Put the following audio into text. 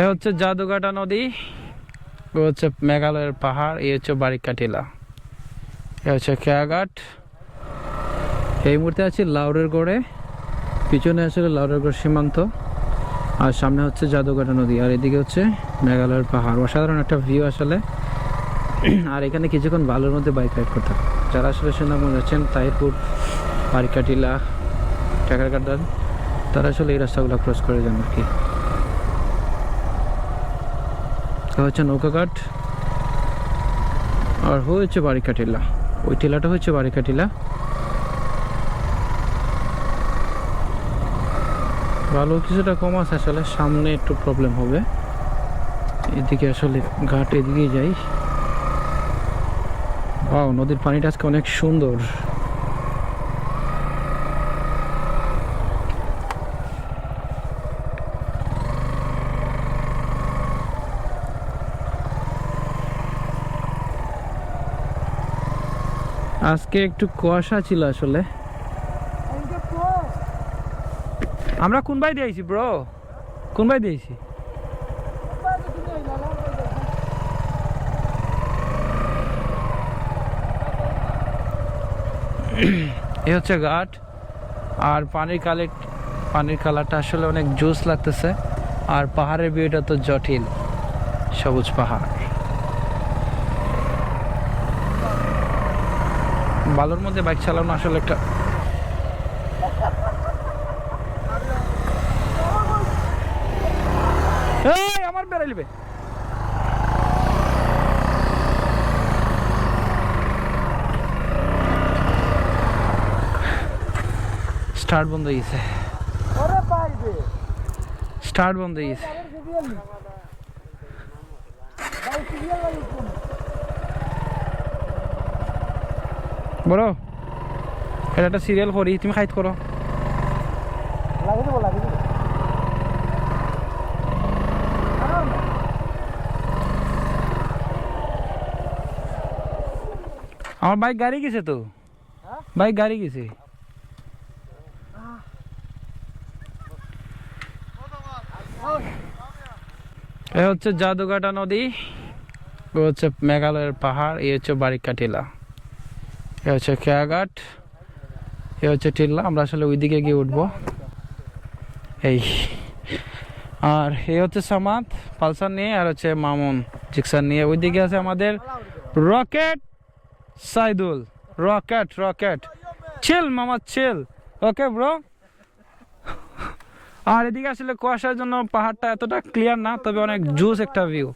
এ হচ্ছে জাদুঘাটা নদী হচ্ছে মেঘালয়ের পাহাড়, এই হচ্ছে বারিকাটিলা। এ হচ্ছে খেয়াঘাট। এই মুহূর্তে আছি লাউরের গড়ে, পিছনে আসলে লাউরের গড় সীমান্ত, আর সামনে হচ্ছে জাদুঘাটা নদী, আর এদিকে হচ্ছে মেঘালয়ের পাহাড়। অসাধারণ একটা ভিউ আসলে। আর এখানে কিছুক্ষণ ভালোর মধ্যে বাইক রাইড করতাম যারা আসলে সুন্দরবন যাচ্ছেন তাহিরপুর, বারিকাটিলা টাকার গার্ডেন, তারা আসলে এই রাস্তাগুলো ক্রস করে যান আর কি এটা হচ্ছে নৌকাঘাট। আর হয়েছে বারিকা টিলা ওই টিলাটা হচ্ছে বারিকা টিলা ভালো কিছুটা কম আছে আসলে, সামনে একটু প্রবলেম হবে। এদিকে আসলে ঘাট এদিকে যাই বাও নদীর পানিটা আজকে অনেক সুন্দর। আজকে একটু কুয়াশা ছিল আসলে। আমরা কোন বাই দিয়েছি ব্রো কোন বাই দিয়েছি এ হচ্ছে ঘাট। আর পানির কালেক্ট পানির কালারটা আসলে অনেক জুস লাগতেছে। আর পাহাড়ের ভিউটা তো জটিল। সবুজ পাহাড়। বালুর মধ্যে বাইক চালানো আসলে একটা আমার বেড়াইলিবে স্টার্ট বন্ধ হয়ে গেছে। স্টার্ট বন্ধ হয়ে গেছে আবার সিরিয়াল ভাই সিরিয়াল লাগি কোন বড় এটা একটা সিরিয়াল করি, তুমি খাইত করো। আমার বাইক গাড়ি গেছে তো? বাইক গাড়ি গেছে। এ হচ্ছে জাদুঘাটা নদী হচ্ছে মেঘালয়ের পাহাড়, এই হচ্ছে বারিকা টিলা এ হচ্ছে খেয়াঘাট, এ হচ্ছে টিল্লা, আমরা আসলে ওইদিকে গিয়ে উঠবো। এই, আর এ হচ্ছে সামাদ, পালসার নিয়ে, আর হচ্ছে মামুন, জিক্সার নিয়ে। ওইদিকে আছে আমাদের rocket Saidul, rocket rocket. Chill, মামা, চিল। ওকে, ব্রো। আর এদিকে আসলে কুয়াশার জন্য পাহাড়টা এতটা ক্লিয়ার না, তবে অনেক জুস একটা ভিউ।